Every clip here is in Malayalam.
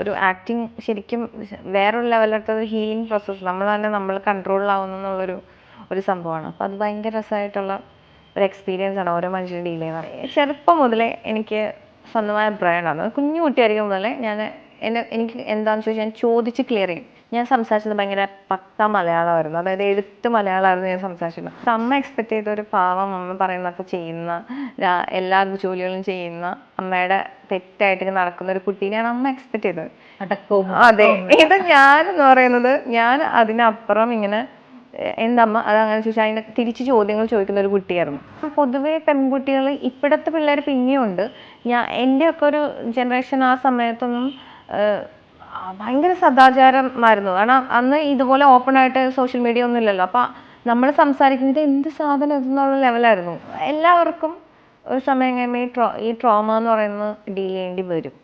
ഒരു ആക്ടിങ് ശരിക്കും വേറൊരു ലെവലിലത്തെ ഒരു ഹീലിംഗ് പ്രോസസ്സ് നമ്മൾ തന്നെ നമ്മൾ കൺട്രോളിലാവുന്നു എന്നുള്ളൊരു ഒരു സംഭവമാണ്. അപ്പോൾ അത് ഭയങ്കര രസമായിട്ടുള്ള ഒരു എക്സ്പീരിയൻസ് ആണ് ഓരോ മനുഷ്യരും ഡീൽ ചെയ്യുന്നത്. ചെറുപ്പം മുതലേ എനിക്ക് സ്വന്തമായ ബ്രാൻഡാണ് കുഞ്ഞു കുട്ടിയായിരിക്കും മുതലേ ഞാൻ എന്നെ എനിക്ക് എന്താണെന്ന് ചോദിച്ചാൽ ഞാൻ ചോദിച്ച് ക്ലിയർ ചെയ്യും. ഞാൻ സംസാരിച്ചത് ഭയങ്കര പക്ക മലയാളമായിരുന്നു. അതായത് എഴുത്ത് മലയാളമായിരുന്നു ഞാൻ സംസാരിച്ചിരുന്നത് അപ്പം അമ്മ എക്സ്പെക്ട് ചെയ്ത ഒരു പാവം അമ്മ പറയുന്നതൊക്കെ ചെയ്യുന്ന എല്ലാ ജോലികളും ചെയ്യുന്ന അമ്മയുടെ തെറ്റായിട്ട് നടക്കുന്ന ഒരു കുട്ടീനെയാണ് അമ്മ എക്സ്പെക്ട് ചെയ്തത്. അതെ ഇത് ഞാൻ എന്ന് പറയുന്നത് ഞാൻ അതിനപ്പുറം ഇങ്ങനെ എന്താ എന്റെ അമ്മ അത് അങ്ങനെ ചോദിച്ചാൽ അതിന് തിരിച്ച് ചോദ്യങ്ങൾ ചോദിക്കുന്ന ഒരു കുട്ടിയായിരുന്നു. അപ്പം പൊതുവേ പെൺകുട്ടികൾ ഇപ്പോഴത്തെ പിള്ളേർ പിന്നെയും ഉണ്ട് ഞാൻ എന്റെ ഒക്കെ ഒരു ജനറേഷൻ ആ സമയത്തൊന്നും ഭയങ്കര സദാചാരമായിരുന്നു. കാരണം അന്ന് ഇതുപോലെ ഓപ്പൺ ആയിട്ട് സോഷ്യൽ മീഡിയ ഒന്നും ഇല്ലല്ലോ. അപ്പോൾ നമ്മൾ സംസാരിക്കുന്നത് എന്ത് സാധനം എന്നുള്ള ലെവലായിരുന്നു എല്ലാവർക്കും ഒരു സമയം കഴിയുമ്പോൾ ഈ ട്രോ ഈ ട്രോമ എന്ന് പറയുന്നത് ഡീൽ ചെയ്യേണ്ടി വരും.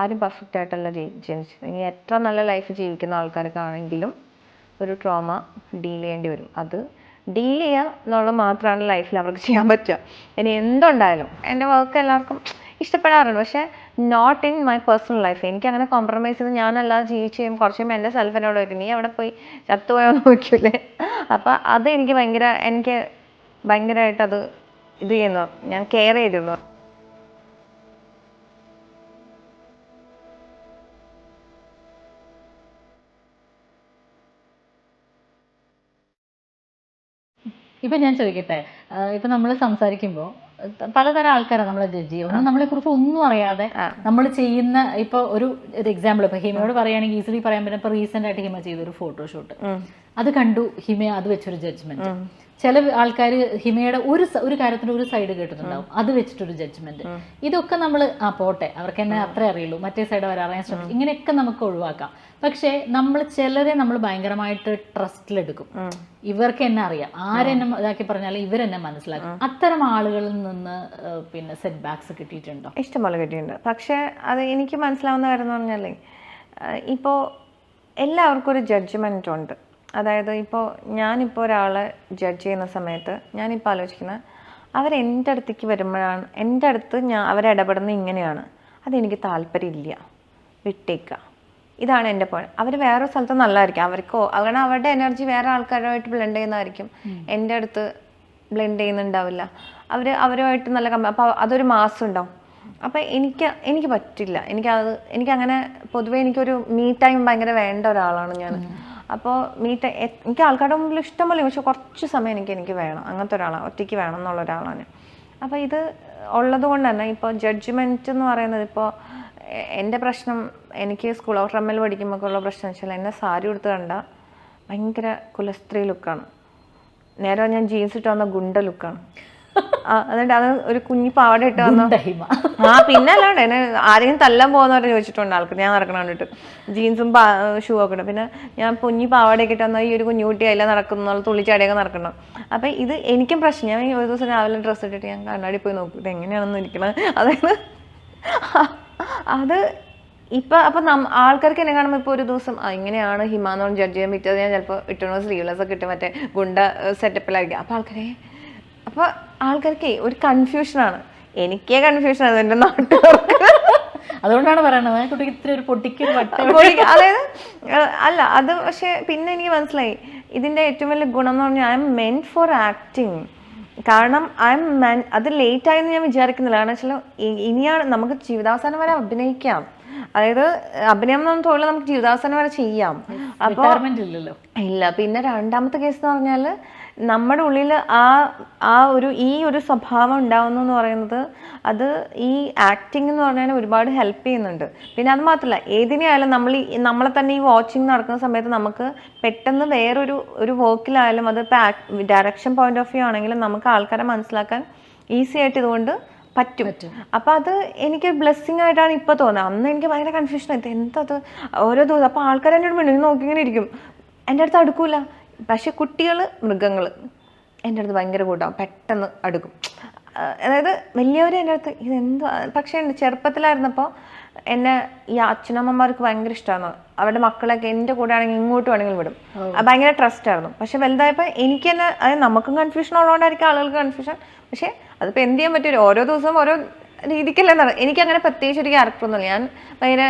ആരും പെർഫെക്റ്റ് ആയിട്ടല്ല ജനിച്ചു ഇനി എത്ര നല്ല ലൈഫ് ജീവിക്കുന്ന ആൾക്കാർക്കാണെങ്കിലും ഒരു ട്രോമ ഡീൽ ചെയ്യേണ്ടി വരും. അത് ഡീൽ ചെയ്യുക എന്നുള്ളത് മാത്രമാണ് ലൈഫിൽ അവർക്ക് ചെയ്യാൻ പറ്റുക. ഇനി എന്തുണ്ടായാലും. എന്റെ വർക്ക് എല്ലാവർക്കും ഇഷ്ടപ്പെടാറുണ്ട്. പക്ഷേ not in my personal life എനിക്ക് അങ്ങനെ കോംപ്രമൈസ് ചെയ്ത് ഞാനല്ലാതെ ജീവിച്ച് കുറച്ച് എന്റെ സെൽഫ് എന്നോട് വരും നീ അവിടെ പോയി ചത്തുപോയോ നോക്കൂലേ? അപ്പോൾ അത് എനിക്ക് ഭയങ്കര എനിക്ക് ഭയങ്കരമായിട്ട് അത് ഇത് ചെയ്യുന്നു. ഞാൻ കെയർ ചെയ്തിരുന്നു. ഇപ്പൊ ഞാൻ ചോദിക്കട്ടെ? ഇപ്പൊ നമ്മൾ സംസാരിക്കുമ്പോൾ പലതരം ആൾക്കാരാണ് നമ്മളെ ജഡ്ജ് ചെയ്യുക ഒന്നും നമ്മളെ കുറിച്ച് ഒന്നും അറിയാതെ. നമ്മൾ ചെയ്യുന്ന ഇപ്പൊ ഒരു ഒരു എക്സാമ്പിൾ ഇപ്പൊ ഹിമയോട് പറയുകയാണെങ്കിൽ ഈസിലി പറയാൻ പറ്റും ഇപ്പൊ റീസെന്റ് ആയിട്ട് ഹിമ ചെയ്തൊരു ഫോട്ടോഷൂട്ട്. അത് കണ്ടു ഹിമ അത് വെച്ചൊരു ജഡ്ജ്മെന്റ് ചില ആൾക്കാർ ഹിമയുടെ ഒരു ഒരു കാര്യത്തിന് ഒരു സൈഡ് കേട്ടിട്ടുണ്ടാവും. അത് വെച്ചിട്ടൊരു ജഡ്ജ്മെന്റ് ഇതൊക്കെ നമ്മൾ ആ പോട്ടെ അവർക്ക് എന്നെ അത്രേ അറിയുള്ളൂ. മറ്റേ സൈഡ് അവർ അറിയാൻ ശ്രമിക്കും ഇങ്ങനെയൊക്കെ നമുക്ക് ഒഴിവാക്കാം. പക്ഷേ നമ്മൾ ചിലരെ നമ്മൾ ഭയങ്കരമായിട്ട് ട്രസ്റ്റിലെടുക്കും ഇവർക്ക് എന്നെ അറിയാം. ആരെന്നെ ഇതാക്കി പറഞ്ഞാലും ഇവരെന്നെ മനസ്സിലാക്കും. അത്തരം ആളുകളിൽ നിന്ന് പിന്നെ സെറ്റ് ബാക്സ് കിട്ടിയിട്ടുണ്ടോ? ഇഷ്ടംപോലെ കിട്ടിയിട്ടുണ്ട്. പക്ഷേ അത് എനിക്ക് മനസ്സിലാവുന്ന കാര്യം എന്ന് പറഞ്ഞാലേ ഇപ്പോൾ എല്ലാവർക്കും ഒരു ജഡ്ജ്മെന്റ് ഉണ്ട്. അതായത് ഇപ്പോൾ ഞാനിപ്പോൾ ഒരാളെ ജഡ്ജ് ചെയ്യുന്ന സമയത്ത് ഞാനിപ്പോൾ ആലോചിക്കുന്നത് അവർ എന്റെ അടുത്തേക്ക് വരുമ്പോഴാണ് എന്റെ അടുത്ത് ഞാൻ അവരിടപെടുന്നത് ഇങ്ങനെയാണ്. അതെനിക്ക് താല്പര്യമില്ല. വിട്ടേക്കുക ഇതാണ് എന്റെ പോയിന്റ് അവർ വേറെ സ്ഥലത്ത് നല്ലതായിരിക്കും. അവർക്കോ കാരണം അവരുടെ എനർജി വേറെ ആൾക്കാരുമായിട്ട് ബ്ലെൻഡ് ചെയ്യുന്നതായിരിക്കും. എന്റെ അടുത്ത് ബ്ലെൻഡ് ചെയ്യുന്നുണ്ടാവില്ല. അവർ അവരുമായിട്ട് നല്ല കമ്പ അപ്പോൾ അതൊരു മാസം ഉണ്ടാവും. അപ്പം എനിക്ക് എനിക്ക് പറ്റില്ല. എനിക്കത് എനിക്കങ്ങനെ പൊതുവേ എനിക്കൊരു മീ ടൈം ഭയങ്കര വേണ്ട ഒരാളാണ് ഞാൻ അപ്പോൾ മീറ്റ് എനിക്ക് ആൾക്കാരുടെ മുമ്പിൽ ഇഷ്ടമല്ല പക്ഷെ കുറച്ച് സമയം എനിക്ക് എനിക്ക് വേണം. അങ്ങനത്തെ ഒരാളാണ് ഒറ്റയ്ക്ക് വേണം എന്നുള്ള ഒരാളാണ്. അപ്പോൾ ഇത് ഉള്ളത് കൊണ്ട് തന്നെ ഇപ്പോൾ ജഡ്ജ്മെന്റ് എന്ന് പറയുന്നത് ഇപ്പോൾ എന്റെ പ്രശ്നം എനിക്ക് സ്കൂൾ ഓഫ് റമ്മിൽ പഠിക്കുമ്പോൾ ഉള്ള പ്രശ്നം വെച്ചാൽ എന്നെ സാരി ഉടുത്ത് കണ്ട ഭയങ്കര കുലസ്ത്രീ ലുക്കാണ് നേരെ ഞാൻ ജീൻസ് ഇട്ട് വന്ന ഗുണ്ട ലുക്കാണ് എന്നിട്ട് അത് ഒരു കുഞ്ഞി പാവാട ഇട്ട് വന്നു? ആ പിന്നെ അല്ലാണ്ട് എന്നെ ആരെങ്കിലും തല്ലാൻ പോകുന്നവരെ ചോദിച്ചിട്ടുണ്ട്. ആൾക്ക് ഞാൻ നടക്കണ കണ്ടിട്ട് ജീൻസും ഷൂ ഒക്കെ ഇട്ടു. പിന്നെ ഞാൻ കുഞ്ഞി പാവാടയൊക്കെ ഇട്ട് വന്നാൽ ഈ ഒരു കുഞ്ഞുകുട്ടി അതിലെ നടക്കുന്ന തുള്ളിച്ചാടിയൊക്കെ നടക്കണം. അപ്പം ഇത് എനിക്കും പ്രശ്നം. ഞാൻ ഒരു ദിവസം രാവിലെ ഡ്രസ്സ് ഇട്ടിട്ട് ഞാൻ കണ്ണാടി പോയി നോക്കി. ഇത് എങ്ങനെയാണെന്ന് ഇരിക്കണത്? അതായത് അത് ഇപ്പൊ അപ്പൊ ആൾക്കാർക്ക് എന്നെ കാണുമ്പോൾ ഇപ്പോൾ ഒരു ദിവസം എങ്ങനെയാണ് ഇങ്ങനെയാണ് ഹിമാന്നോട് ജഡ്ജ് ചെയ്യാൻ പറ്റിയത്. ഞാൻ ചിലപ്പോൾ ഇട്ടണോ സ്ലീവ്ലെസ് ഒക്കെ ഇട്ട് മറ്റേ ഗുണ്ട സെറ്റപ്പിലായിരിക്കും അപ്പൊ ആൾക്കാരെ അപ്പോൾ ആൾക്കാർക്ക് ഒരു കൺഫ്യൂഷനാണ് എനിക്കേ കൺഫ്യൂഷനാണ് എന്റെ നാട്ടുകാർക്ക് അതുകൊണ്ടാണ് പറയണത്. കുട്ടിക്ക് ഇത്ര ഒരു അപ്പോൾ അതായത് അല്ല അത് പക്ഷെ പിന്നെ എനിക്ക് മനസ്സിലായി. ഇതിന്റെ ഏറ്റവും വലിയ ഗുണം എന്ന് പറഞ്ഞാൽ I M men for acting കാരണം ഐ എം മെൻ അത് ലേറ്റ് ആയെന്ന് ഞാൻ വിചാരിക്കുന്നില്ല. കാരണം വെച്ചാൽ ഇനിയാണ് നമുക്ക് ജീവിതാവസാനം വരെ അഭിനയിക്കാം. അതായത് അഭിനയം എന്ന തൊഴിൽ നമുക്ക് ജീവിതാവസാനം വരെ ചെയ്യാം. അപ്പോൾ ഇല്ലല്ലോ. ഇല്ല പിന്നെ രണ്ടാമത്തെ കേസ് എന്ന് പറഞ്ഞാൽ നമ്മുടെ ഉള്ളിൽ ആ ആ ഒരു ഈ ഒരു സ്വഭാവം ഉണ്ടാവുന്നു എന്ന് പറയുന്നത് അത് ഈ ആക്ടിങ് എന്ന് പറഞ്ഞാൽ ഒരുപാട് ഹെൽപ്പ് ചെയ്യുന്നുണ്ട്. പിന്നെ അത് മാത്രമല്ല ഏതിനെയായാലും നമ്മൾ ഈ നമ്മളെ തന്നെ ഈ വാച്ചിങ് നടക്കുന്ന സമയത്ത് നമുക്ക് പെട്ടെന്ന് വേറൊരു ഒരു വർക്കിലായാലും അത് ഇപ്പോൾ ഡയറക്ഷൻ പോയിന്റ് ഓഫ് വ്യൂ ആണെങ്കിലും നമുക്ക് ആൾക്കാരെ മനസ്സിലാക്കാൻ ഈസി ആയിട്ട് ഇതുകൊണ്ട് പറ്റും. അപ്പോൾ അത് എനിക്ക് ബ്ലെസ്സിങ് ആയിട്ടാണ് ഇപ്പോൾ തോന്നുന്നത്. അന്ന് എനിക്ക് ഭയങ്കര കൺഫ്യൂഷൻ ആയിട്ട് അത്? ഓരോ ദിവസം അപ്പോൾ ആൾക്കാർ എന്നോട് മിണ്ടി നോക്കി ഇങ്ങനെ ഇരിക്കും. എന്റെ അടുത്ത് അടുക്കൂല. പക്ഷെ കുട്ടികൾ മൃഗങ്ങൾ എന്റെ അടുത്ത് ഭയങ്കര കൂട്ടാവും. പെട്ടെന്ന് അടുക്കും. അതായത് വലിയവർ എന്റെ അടുത്ത് ഇതെന്തോ പക്ഷേ ചെറുപ്പത്തിലായിരുന്നപ്പോൾ എന്നെ ഈ അച്ഛനമ്മമാർക്ക് ഭയങ്കര ഇഷ്ടമാണ്. അവരുടെ മക്കളൊക്കെ എന്റെ കൂടെ ആണെങ്കിൽ ഇങ്ങോട്ട് വേണമെങ്കിൽ വിടും. ഭയങ്കര ട്രസ്റ്റ് ആയിരുന്നു. പക്ഷെ വലുതായപ്പോൾ എനിക്ക് തന്നെ അതായത് നമുക്കും കൺഫ്യൂഷൻ ഉള്ളതുകൊണ്ടായിരിക്കും ആളുകൾക്ക് കൺഫ്യൂഷൻ പക്ഷേ അതിപ്പോൾ എന്ത് ചെയ്യാൻ പറ്റും? ഓരോ ദിവസവും ഓരോ രീതിക്കല്ല നട എനിക്കങ്ങനെ പ്രത്യേകിച്ച് ഒരു ക്യാരക്ടർ ഒന്നുമില്ല. ഞാൻ ഭയങ്കര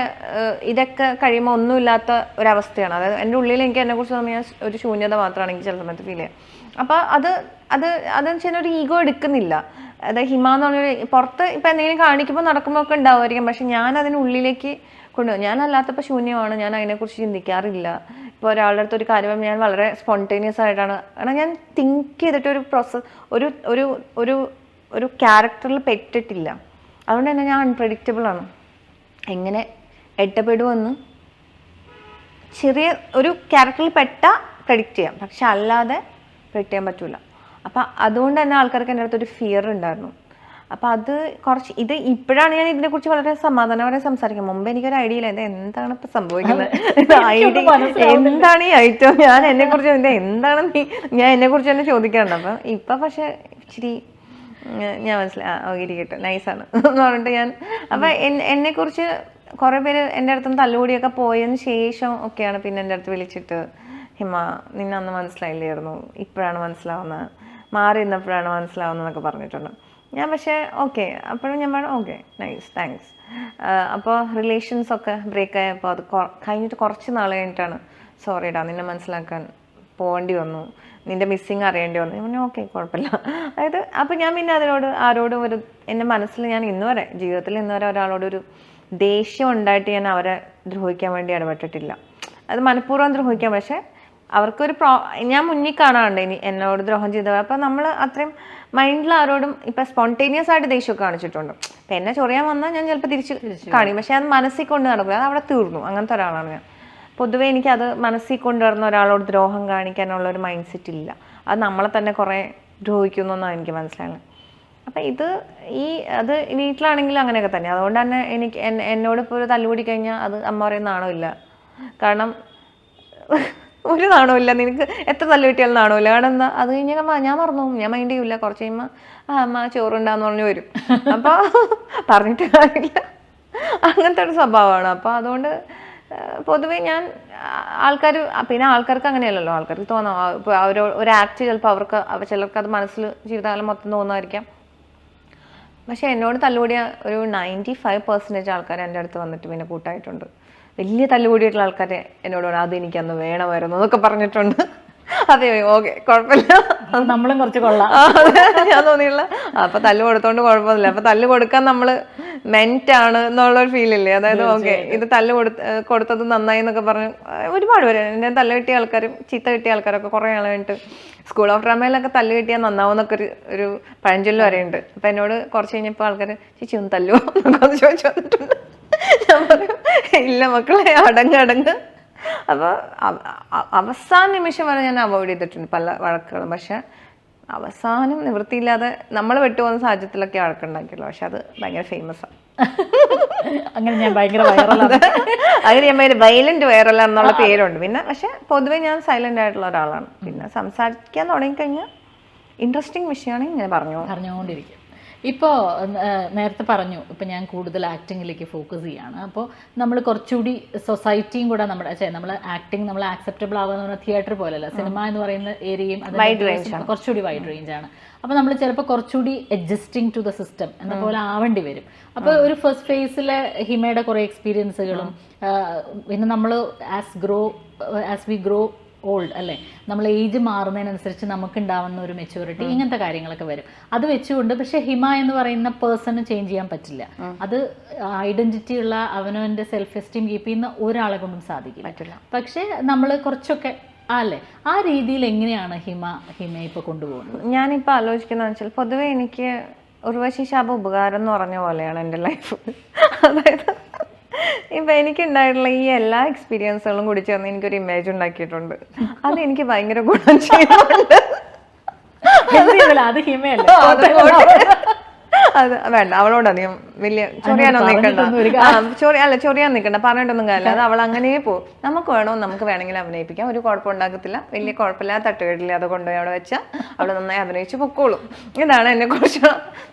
ഇതൊക്കെ കഴിയുമ്പോൾ ഒന്നുമില്ലാത്ത ഒരവസ്ഥയാണ്. അതായത് എന്റെ ഉള്ളിൽ എനിക്ക് എന്നെക്കുറിച്ച് ഞാൻ ഒരു ശൂന്യത മാത്രമാണ് എനിക്ക് ചില സമയത്ത് ഫീൽ ചെയ്യുക അപ്പോൾ അത് അത് അതെന്ന് വെച്ചാൽ ഒരു ഈഗോ എടുക്കുന്നില്ല. അതായത് ഹിമ എന്ന് പറഞ്ഞൊരു പുറത്ത് ഇപ്പോൾ എന്തെങ്കിലും കാണിക്കുമ്പോൾ നടക്കുമ്പോൾ ഒക്കെ ഉണ്ടാവുമായിരിക്കും. പക്ഷെ ഞാൻ അതിനുള്ളിലേക്ക് കൊണ്ടുപോകും ഞാൻ അല്ലാത്തപ്പോൾ ശൂന്യമാണ്. ഞാൻ അതിനെക്കുറിച്ച് ചിന്തിക്കാറില്ല. ഇപ്പോൾ ഒരാളുടെ അടുത്ത് ഒരു കാര്യം ഞാൻ വളരെ സ്പോണ്ടേനിയസ് ആയിട്ടാണ്. കാരണം ഞാൻ തിങ്ക് ചെയ്തിട്ട് ഒരു പ്രോസസ് ഒരു ഒരു ഒരു ഒരു ക്യാരക്ടറിൽ പെട്ടിട്ടില്ല. അതുകൊണ്ട് തന്നെ ഞാൻ അൺപ്രഡിക്റ്റബിളാണ് എങ്ങനെ എട്ടപ്പെടുമെന്ന് ചെറിയ ഒരു ക്യാരക്ടറിൽ പെട്ട പ്രഡിക്റ്റ് ചെയ്യാം. പക്ഷെ അല്ലാതെ പ്രഡിക്റ്റ് ചെയ്യാൻ പറ്റില്ല അപ്പം അതുകൊണ്ട് തന്നെ ആൾക്കാർക്ക് എന്റെ അടുത്തൊരു ഫിയർ ഉണ്ടായിരുന്നു. അപ്പം അത് കുറച്ച് ഇത് ഇപ്പോഴാണ് ഞാൻ ഇതിനെക്കുറിച്ച് വളരെ സമാധാനപരമായി സംസാരിക്കുന്നത്. മുമ്പ് എനിക്കൊരു ഐഡിയ ഇല്ല. ഇത് എന്താണ് ഇപ്പം സംഭവിക്കുന്നത്? ഐഡിയ എന്താണ് ഈ ഐറ്റം ഞാൻ എന്നെക്കുറിച്ച് എന്താണ് നീ? ഞാൻ എന്നെക്കുറിച്ച് തന്നെ ചോദിക്കാറുണ്ട്. അപ്പം ഇപ്പം പക്ഷേ ഇച്ചിരി ഞാൻ മനസ്സിലായി. ആ ഇരിക്കട്ടെ നൈസാണ്. എന്ന് പറഞ്ഞിട്ട് ഞാൻ അപ്പം എന്നെ കുറിച്ച് കുറേ പേര് എന്റെ അടുത്ത് തല്ലുകൂടിയൊക്കെ പോയതിന് ശേഷം ഒക്കെയാണ് പിന്നെ എന്റെ അടുത്ത് വിളിച്ചിട്ട് ഹിമ നിന്നെ അന്ന് മനസ്സിലായില്ലായിരുന്നു. ഇപ്പോഴാണ് മനസ്സിലാവുന്നത് മാറി നിന്നപ്പോഴാണ് മനസ്സിലാവുന്നത് എന്നൊക്കെ പറഞ്ഞിട്ടുണ്ട്. ഞാൻ പക്ഷേ ഓക്കെ. അപ്പോഴും ഞാൻ പറഞ്ഞു ഓക്കെ നൈസ് താങ്ക്സ്. അപ്പോൾ റിലേഷൻസ് ഒക്കെ ബ്രേക്ക് ആയപ്പോൾ അത് കഴിഞ്ഞിട്ട് കുറച്ച് നാൾ കഴിഞ്ഞിട്ടാണ് സോറിടാ നിന്നെ മനസ്സിലാക്കാൻ പോകേണ്ടി വന്നു. നിന്റെ മിസ്സിങ് അറിയേണ്ടി വന്നു. ഞാൻ പറഞ്ഞു ഓക്കെ കുഴപ്പമില്ല. അതായത് അപ്പം ഞാൻ പിന്നെ അതിനോട് ആരോടും ഒരു എന്റെ മനസ്സിൽ ഞാൻ ഇന്ന് വരെ ജീവിതത്തിൽ ഇന്ന് വരെ ഒരാളോട് ഒരു ദേഷ്യം ഉണ്ടായിട്ട് ഞാൻ അവരെ ദ്രോഹിക്കാൻ വേണ്ടി ഇടപെട്ടിട്ടില്ല. അത് മനഃപൂർവം ദ്രോഹിക്കാം. പക്ഷേ അവർക്കൊരു പ്രോ ഞാൻ മുന്നിൽ കാണാറുണ്ട് ഇനി എന്നോട് ദ്രോഹം ചെയ്തവർ. അപ്പോൾ നമ്മൾ അത്രയും മൈൻഡിൽ ആരോടും ഇപ്പം സ്പോണ്ടേനിയസ് ആയിട്ട് ദേഷ്യമൊക്കെ കാണിച്ചിട്ടുണ്ട്. അപ്പം എന്നെ ചൊറിയാൻ വന്നാൽ ഞാൻ ചിലപ്പോൾ തിരിച്ച് കാണിക്കും. പക്ഷേ അത് മനസ്സിൽ കൊണ്ട് നടക്കില്ല അത് അവിടെ തീർന്നു. അങ്ങനത്തെ ഒരാളാണ് ഞാൻ. പൊതുവേ എനിക്കത് മനസ്സിൽ കൊണ്ടുവരുന്ന ഒരാളോട് ദ്രോഹം കാണിക്കാനുള്ള ഒരു മൈൻഡ് സെറ്റ് ഇല്ല. അത് നമ്മളെ തന്നെ കുറേ ദ്രോഹിക്കുന്നു എന്നാണ് എനിക്ക് മനസ്സിലായത് അപ്പം ഇത് ഈ അത് വീട്ടിലാണെങ്കിലും അങ്ങനെയൊക്കെ തന്നെ. അതുകൊണ്ട് തന്നെ എനിക്ക് എന്നോട് ഇപ്പോൾ ഒരു തല്ലുകൂടി കഴിഞ്ഞാൽ അത് അമ്മ പറയും നാണമില്ല കാരണം ഒരു നാണമില്ല നിനക്ക് എത്ര തല്ല് കിട്ടിയാലും നാണമില്ല കാരണം എന്താ? അത് കഴിഞ്ഞാൽ ഞാൻ മറന്നു. ഞാൻ മൈൻഡ് ചെയ്യില്ല കുറച്ച് കഴിയുമ്പോൾ ആ അമ്മ ചോറുണ്ടാന്ന് പറഞ്ഞു വരും. അപ്പോൾ പറഞ്ഞിട്ട് കാര്യമില്ല. അങ്ങനത്തെ ഒരു സ്വഭാവമാണ്. അപ്പോൾ അതുകൊണ്ട് പൊതുവേ ഞാൻ ആൾക്കാർ പിന്നെ ആൾക്കാർക്ക് അങ്ങനെയല്ലല്ലോ. ആൾക്കാർക്ക് തോന്നാം. ഇപ്പോൾ അവർ ഒരു ആക്ട് ചിലപ്പോൾ അവർക്ക് അവ- ചിലർക്ക് അത് മനസ്സിൽ ജീവിതകാലം മൊത്തം തോന്നുമായിരിക്കാം. പക്ഷെ എന്നോട് തല്ലുകൂടിയ ഒരു നയന്റി ഫൈവ് പെർസെന്റേജ് ആൾക്കാർ എന്റെ അടുത്ത് വന്നിട്ട് പിന്നെ കൂട്ടായിട്ടുണ്ട്. വലിയ തല്ലുകൂടിയിട്ടുള്ള ആൾക്കാർ എന്നോട് അത് എനിക്കന്ന് വേണമായിരുന്നു എന്നൊക്കെ പറഞ്ഞിട്ടുണ്ട്. അതെ ഓക്കെ കുഴപ്പമില്ല. നമ്മളും കുറച്ച് കൊള്ളാം. ഞാൻ തോന്നിയില്ല അപ്പൊ തല്ല് കൊടുത്തോണ്ട് കുഴപ്പമൊന്നുമില്ല. അപ്പൊ തല്ല് കൊടുക്കാൻ നമ്മൾ മെന്റ് ആണ് എന്നുള്ള ഒരു ഫീൽ ഇല്ലേ? അതായത് ഓക്കെ ഇത് തല്ല് കൊടുത്ത കൊടുത്തത് നന്നായി എന്നൊക്കെ പറഞ്ഞ് ഒരുപാട് പേര്. എന്നെ തല്ല് കിട്ടിയ ആൾക്കാരും ചീത്ത കിട്ടിയ ആൾക്കാരൊക്കെ കുറെ ആൾ കഴിഞ്ഞിട്ട് സ്കൂൾ ഓഫ് ഡ്രാമയിലൊക്കെ തല്ല് കിട്ടിയാൽ നന്നാവും എന്നൊക്കെ ഒരു ഒരു പഴഞ്ചൊല്ല് വരെയുണ്ട് അപ്പൊ എന്നോട് കുറച്ച് കഴിഞ്ഞപ്പോൾ ആൾക്കാർ ചേച്ചി ഒന്ന് തല്ലുവോ? എന്നൊക്കെ ചോദിച്ചു വന്നിട്ടുണ്ട്. ഞാൻ പറയും ഇല്ല മക്കളെ അടങ്ങ് അടങ്ങ്. അപ്പോൾ അവസാന നിമിഷം വരെ ഞാൻ അവോയ്ഡ് ചെയ്തിട്ടുണ്ട് പല വഴക്കുകളും. പക്ഷെ അവസാനം നിവൃത്തിയില്ലാതെ നമ്മൾ വിട്ടുപോകുന്ന സാഹചര്യത്തിലൊക്കെ വഴക്കുണ്ടാക്കിയുള്ളൂ പക്ഷെ അത് ഭയങ്കര ഫേമസ് ആണ് അങ്ങനെ ഞാൻ ഭയങ്കര വൈറലാണ് അങ്ങനെ ഞാൻ ഭയങ്കര വയലന്റ് വൈറൽ എന്നുള്ള പേരുണ്ട്. പിന്നെ പക്ഷെ പൊതുവെ ഞാൻ സൈലന്റ് ആയിട്ടുള്ള ഒരാളാണ്. പിന്നെ സംസാരിക്കാൻ തുടങ്ങിക്കഴിഞ്ഞാൽ ഇൻട്രസ്റ്റിംഗ് വിഷയമാണ് ഞാൻ പറഞ്ഞു പറഞ്ഞുകൊണ്ടിരിക്കും. ഇപ്പോൾ നേരത്തെ പറഞ്ഞു ഇപ്പം ഞാൻ കൂടുതൽ ആക്ടിങ്ങിലേക്ക് ഫോക്കസ് ചെയ്യാണ്. അപ്പോൾ നമ്മൾ കുറച്ചുകൂടി സൊസൈറ്റിയും കൂടെ നമ്മുടെ ഛെ, നമ്മൾ ആക്ടിങ് നമ്മൾ ആക്സെപ്റ്റബിൾ ആവുക എന്ന് തിയേറ്റർ പോലെയല്ല. സിനിമ എന്ന് പറയുന്ന ഏരിയയും കുറച്ചുകൂടി വൈഡ് റേഞ്ച് ആണ്. അപ്പോൾ നമ്മൾ ചിലപ്പോൾ കുറച്ചുകൂടി അഡ്ജസ്റ്റിംഗ് ടു ദ സിസ്റ്റം എന്ന പോലെ ആവേണ്ടി വരും. അപ്പോൾ ഒരു ഫസ്റ്റ് ഫേസിലെ ഹിമയുടെ കുറേ എക്സ്പീരിയൻസുകളും പിന്നെ നമ്മൾ as grow as we grow old അല്ലേ? നമ്മൾ ഏജ് മാറുന്നതിനനുസരിച്ച് നമുക്ക് ഉണ്ടാവുന്ന ഒരു മെച്യൂരിറ്റി ഇങ്ങനത്തെ കാര്യങ്ങളൊക്കെ വരും. അത് വെച്ചുകൊണ്ട് പക്ഷെ ഹിമ എന്ന് പറയുന്ന പേഴ്സണ് ചേഞ്ച് ചെയ്യാൻ പറ്റില്ല. അത് ഐഡന്റിറ്റി ഉള്ള അവനവന്റെ സെൽഫ് എസ്റ്റീം കീപ്പ് ചെയ്യുന്ന ഒരാളെ കൊണ്ടും സാധിക്കില്ല. പറ്റില്ല. പക്ഷെ നമ്മൾ കുറച്ചൊക്കെ ആ അല്ലേ? ആ രീതിയിൽ എങ്ങനെയാണ് ഹിമ ഹിമ ഇപ്പോൾ കൊണ്ടുപോകുന്നത്? ഞാനിപ്പോൾ ആലോചിക്കുന്ന വെച്ചാൽ പൊതുവെ എനിക്ക് ഉർവശി ശാപ ഉപകാരം എന്ന് പറഞ്ഞ പോലെയാണ് എന്റെ ലൈഫ് അതായത് ഇപ്പം എനിക്കുണ്ടായിട്ടുള്ള ഈ എല്ലാ എക്സ്പീരിയൻസുകളും കൂടി ചേർന്ന് എനിക്കൊരു ഇമേജ് ഉണ്ടാക്കിയിട്ടുണ്ട്. അത് എനിക്ക് ഭയങ്കര ഗുണം ചെയ്യുന്നുണ്ട്? അത് ഹിമയല്ലേ? അത് വേണ്ട അവളോട് അധികം വലിയ ചൊറിയാനോ നിൽക്കണ്ട ചൊറി അല്ല ചൊറിയാൻ നിൽക്കണ്ട പറഞ്ഞിട്ടൊന്നും കാര്യമില്ല. അത് അവൾ അങ്ങനെ പോകും. നമുക്ക് വേണോ നമുക്ക് വേണമെങ്കിൽ അഭിനയിപ്പിക്കാം. ഒരു കുഴപ്പം ഉണ്ടാക്കത്തില്ല. വലിയ കുഴപ്പമില്ലാത്ത തട്ടുകേടില്ല അത് കൊണ്ടുപോയി അവിടെ വെച്ചാൽ അവൾ നന്നായി അഭിനയിച്ച് പൊക്കോളും. ഇതാണ് എന്നെ കുറിച്ച്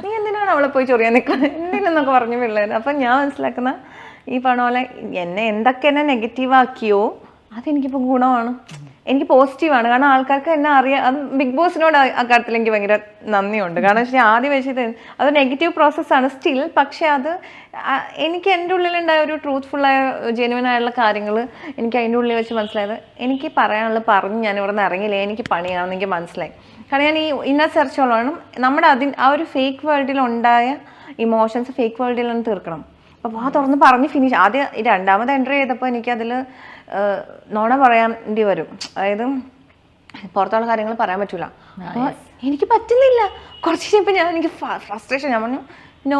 നീ എന്തിനാണ് അവളെ പോയി ചൊറിയാൻ നിൽക്കുന്നത് എന്തിനെന്നൊക്കെ പറഞ്ഞു പിള്ളേർ അപ്പം ഞാൻ മനസ്സിലാക്കുന്ന ഈ പറഞ്ഞ പോലെ എന്നെ എന്തൊക്കെ എന്നെ നെഗറ്റീവ് ആക്കിയോ? അതെനിക്കിപ്പോൾ ഗുണമാണ്. എനിക്ക് പോസിറ്റീവാണ് കാരണം ആൾക്കാർക്ക് എന്നെ അറിയാം. അത് ബിഗ് ബോസിനോട് ആ- കാര്യത്തിൽ എനിക്ക് ഭയങ്കര നന്ദിയുണ്ട്. കാരണം വെച്ചാൽ ആദ്യം വെച്ചത് അത് നെഗറ്റീവ് പ്രോസസ്സാണ് സ്റ്റിൽ പക്ഷേ അത് എനിക്ക് എന്റെ ഉള്ളിലുണ്ടായ ഒരു ട്രൂത്ത്ഫുള്ളായ ജെനുവൻ ആയുള്ള കാര്യങ്ങൾ എനിക്ക് അതിന്റെ ഉള്ളിൽ വെച്ച് മനസ്സിലായത് എനിക്ക് പറയാനുള്ള പറഞ്ഞ് ഞാൻ ഇവിടെ നിന്ന് ഇറങ്ങിയില്ലേ? എനിക്ക് പണിയാണെന്ന് എനിക്ക് മനസ്സിലായി. കാരണം ഞാൻ ഈ ഇന്നർ സെർച്ചോളം നമ്മുടെ അതിൻ ആ ഒരു ഫേക്ക് വേൾഡിൽ ഉണ്ടായ ഇമോഷൻസ് ഫേക്ക് വേൾഡിൽ വേൾഡിലാണ് തീർക്കണം. അപ്പോൾ ആ തുറന്ന് പറഞ്ഞ് ഫിനിഷ് ആദ്യം രണ്ടാമത് എന്റർ ചെയ്തപ്പോൾ എനിക്കതിൽ നോണ പറയേണ്ടി വരും. അതായത് പുറത്തുള്ള കാര്യങ്ങൾ പറയാൻ പറ്റൂല. അപ്പോൾ എനിക്ക് പറ്റുന്നില്ല. കുറച്ച് കഴിഞ്ഞപ്പോൾ ഞാൻ എനിക്ക് ഫ്രസ്ട്രേഷൻ ഞാൻ പറഞ്ഞു നോ